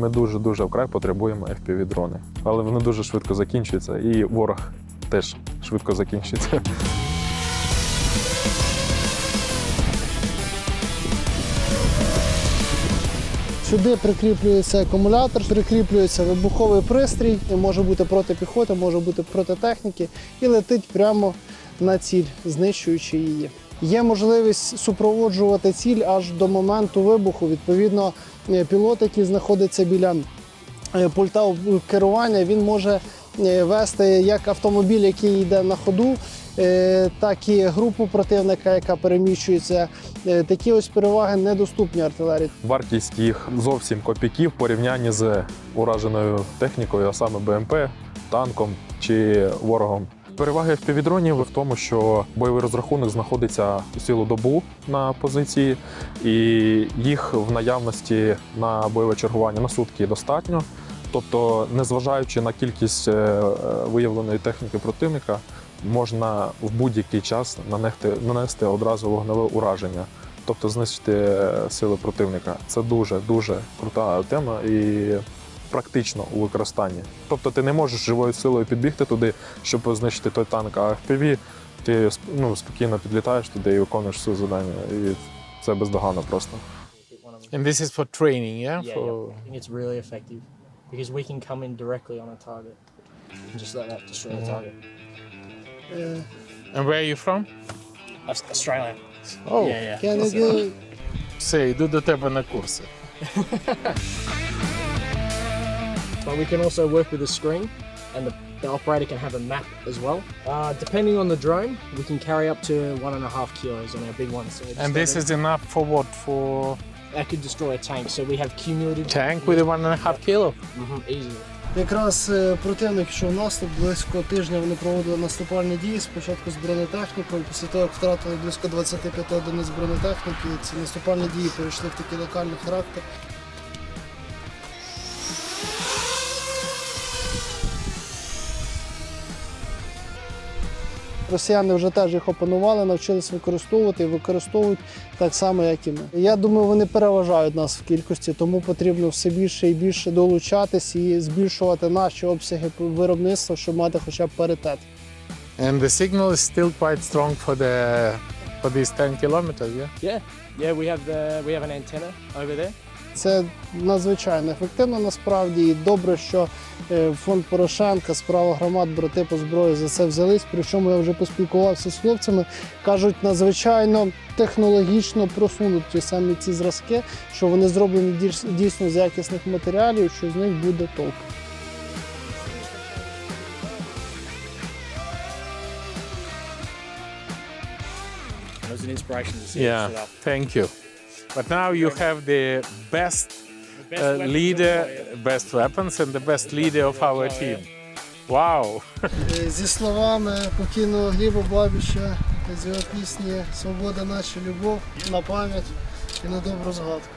Ми дуже дуже вкрай потребуємо fpv дрони, але вони дуже швидко закінчуються, і ворог теж швидко закінчується. Сюди прикріплюється акумулятор, прикріплюється вибуховий пристрій, може бути проти піхоти, може бути проти техніки, і летить прямо на ціль, знищуючи її. Є можливість супроводжувати ціль аж до моменту вибуху. Відповідно, е, пілот, який знаходиться біля е, пульта керування, він може е, вести як автомобіль, який йде на ходу, так і групу противника, яка переміщується. Такі ось переваги недоступні артилерії. Вартість їх зовсім копійки в порівнянні з ураженою технікою, а саме БМП, танком чи ворогом. Переваги FPV-дронів в тому, що бойовий розрахунок знаходиться цілу добу на позиції, і їх в наявності на бойове чергування на сутки достатньо. Тобто, незважаючи на кількість е, виявленої техніки противника, можна в будь-який час нанести, нанести одразу вогневе ураження, тобто знищити е, сили противника. Це дуже дуже крута тема і практично у використанні. Тобто ти не можеш живою силою підбігти туди, щоб знищити той танк, а в PV ти ну, спокійно підлітаєш туди і виконуєш своє завдання. І це бездоганно просто. And this is for training, yeah? Yeah, for... yeah. I think it's really effective because we can come in directly on a target and just let that destroy the target. And where are you from? Aus- Australia. Oh, Yeah, yeah. Кеннеді все, йду до тебе на курси. But we can also work with a screen and the, the operator can have a map as well. Uh, depending on the drone, we can carry up to one and a half kilos on our big ones. So we just And this let is enough for what? For it- that could destroy a tank. So we have cumulative tank with a one and a half kilo? Mhm, easily. Якраз е, противник йшов в наступ, близько тижня вони проводили наступальні дії спочатку з бронетехнікою. Після того, як втратили близько 25 одиниць бронетехніки, ці наступальні дії перейшли в такий локальний характер. Росіяни вже теж їх опанували, навчились використовувати і використовують так само, як і ми. Я думаю, вони переважають нас в кількості, тому потрібно все більше і більше долучатись і збільшувати наші обсяги виробництва, щоб мати хоча б паритет. And the signal is still quite strong for the for these 10 kilometers, yeah? Yeah, yeah. We have the we have an antenna over there. Це надзвичайно ефективно насправді і добре, що е, фонд Порошенка, справа громад, брати по зброї за це взялись. Причому я вже поспілкувався з хлопцями. кажуть, надзвичайно технологічно просунуті самі ці зразки, що вони зроблені дійсно з якісних матеріалів, що з них буде толк. Yeah, thank you. But now you have the best uh, leader, best weapons, and the best leader of our team. Wow! Е, Зі словами покійного Гліба Бабіча з його пісні Свобода наша любов на пам'ять і на добру згадку.